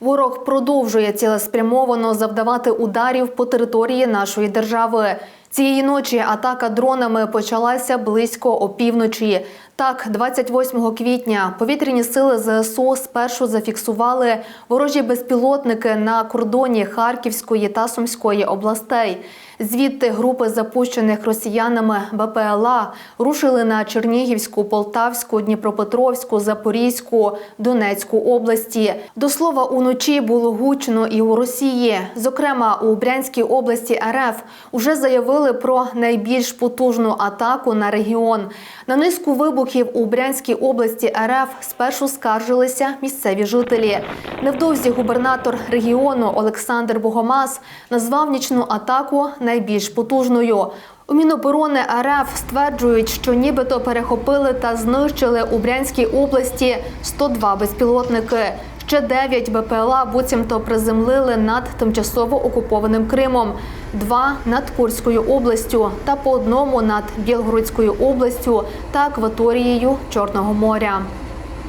Ворог продовжує цілеспрямовано завдавати ударів по території нашої держави. Цієї ночі атака дронами почалася близько опівночі. Так, 28 квітня повітряні сили ЗСУ спершу зафіксували ворожі безпілотники на кордоні Харківської та Сумської областей. Звідти групи запущених росіянами БПЛА рушили на Чернігівську, Полтавську, Дніпропетровську, Запорізьку, Донецьку області. До слова, уночі було гучно і у Росії. Зокрема, у Брянській області РФ уже заявили про найбільш потужну атаку на регіон. На низку вибухів у Брянській області РФ спершу скаржилися місцеві жителі. Невдовзі губернатор регіону Олександр Богомаз назвав нічну атаку найбільш потужною. У Міноборони РФ стверджують, що нібито перехопили та знищили у Брянській області 102 безпілотники. Ще 9 БПЛА буцімто приземлили над тимчасово окупованим Кримом, два над Курською областю та по одному над Білгородською областю та акваторією Чорного моря.